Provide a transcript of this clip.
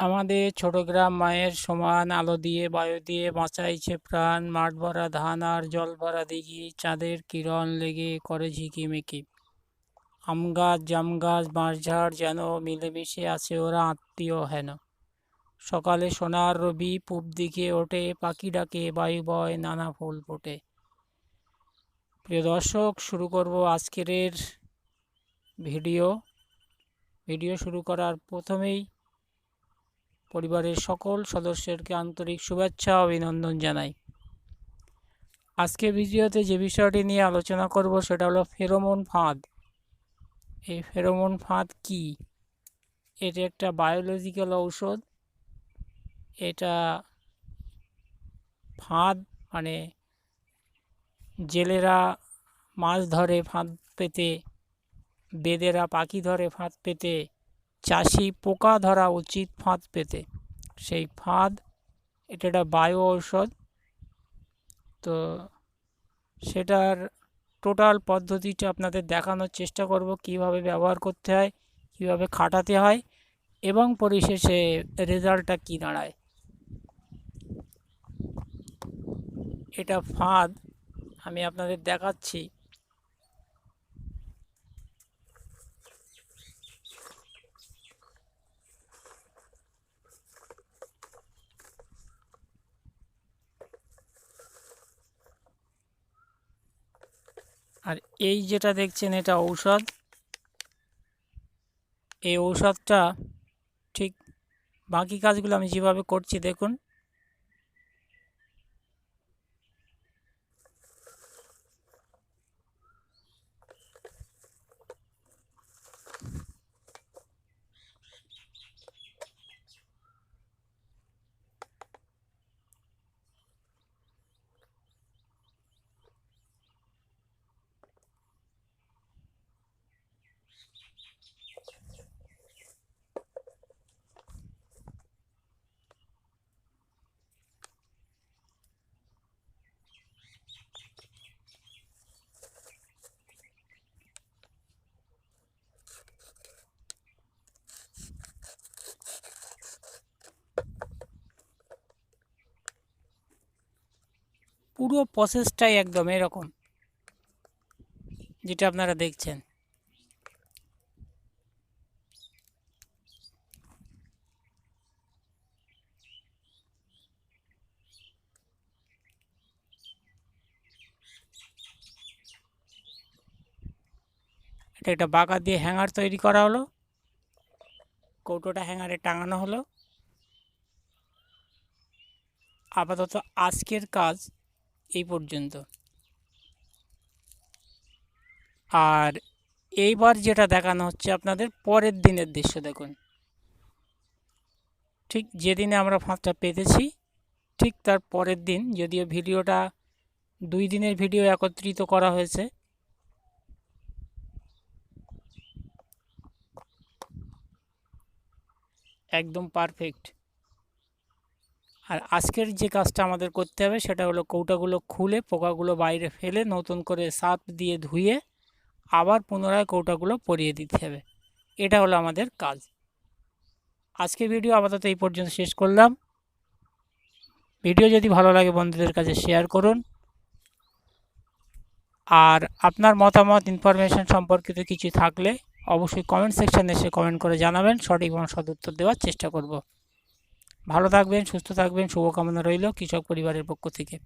আমাদের ছোট গ্রাম মায়ের সমান আলো দিয়ে, বায়ু দিয়ে বাঁচাইছে প্রাণ। মাঠ ভরা ধান আর জল ভরা দিঘি, চাঁদের কিরণ লেগে করে ঝিকিমিকি। আম গাছ, জাম গাছ বাঁশঝাড় যেন মিলেমিশে আছে ওরা আত্মীয় হেন। সকালে সোনার রবি পূব দিকে ওঠে, পাখি ডাকে, বায়ু বয়, নানা ফুল ফোটে। প্রিয় দর্শক, শুরু করব আজকের ভিডিও। ভিডিও শুরু করার প্রথমেই পরিবারের সকল সদস্যকে আন্তরিক শুভেচ্ছা অভিনন্দন জানাই। আজকে ভিডিওতে যে বিষয়টি নিয়ে আলোচনা করব সেটা হলো ফেরোমন ফাঁদ। এই ফেরোমন ফাঁদ কি? এটি একটা বায়োলজিক্যাল ঔষধ। এটা ফাঁদ মানে জেলেরা মাছ ধরে ফাঁদ পেতে, বেদেরা পাখি ধরে ফাঁদ পেতে চাষি পোকা ধরা উচিত ফাঁদ পেতে। সেই ফাঁদ, এটা একটা বায়ু ঔষধ। তো সেটার টোটাল পদ্ধতিটা আপনাদের দেখানোর চেষ্টা করব, কীভাবে ব্যবহার করতে হয়, কীভাবে খাটাতে হয় এবং পরিশেষে রেজাল্টটা কী দাঁড়ায়। এটা ফাঁদ আমি আপনাদের দেখাচ্ছি। আর এই যেটা দেখছেন, এটা ঔষধ। এই ঔষধটা ঠিক বাকি কাজগুলো আমি যেভাবে করছি, দেখুন। পুরো প্রসেসটাই একদম এরকম, যেটা আপনারা দেখছেন। এটা একটা বাঁকা দিয়ে হ্যাঙ্গার তৈরি করা হলো। কৌটোটা হ্যাঙ্গারে টাঙানো হলো। আপাতত আজকের কাজ এই পর্যন্ত। আর এইবার যেটা দেখানো হচ্ছে আপনাদের পরের দিনের দৃশ্য দেখুন। ঠিক যেদিনে আমরা ফাঁদটা পেতেছি, ঠিক তার পরের দিন যদিও ভিডিওটা দুই দিনের ভিডিও একত্রিত করা হয়েছে, একদম পারফেক্ট। আর আজকের যে কাজটা আমাদের করতে হবে সেটা হলো কৌটাগুলো খুলে পোকাগুলো বাইরে ফেলে নতুন করে সাপ দিয়ে ধুয়ে আবার পুনরায় কৌটাগুলো পরিয়ে দিতে হবে। এটা হলো আমাদের কাজ। আজকে ভিডিও আপাতত এই পর্যন্ত শেষ করলাম। ভিডিও যদি ভালো লাগে বন্ধুদের কাছে শেয়ার করুন। আর আপনার মতামত ইনফরমেশন সম্পর্কিত কিছু থাকলে অবশ্যই কমেন্ট সেকশানে এসে কমেন্ট করে জানাবেন। সঠিক এবং সদুত্তর দেওয়ার চেষ্টা করব। ভালো থাকবেন সুস্থ থাকবেন শুভকামনা রইল কৃষক পরিবারের পক্ষ থেকে।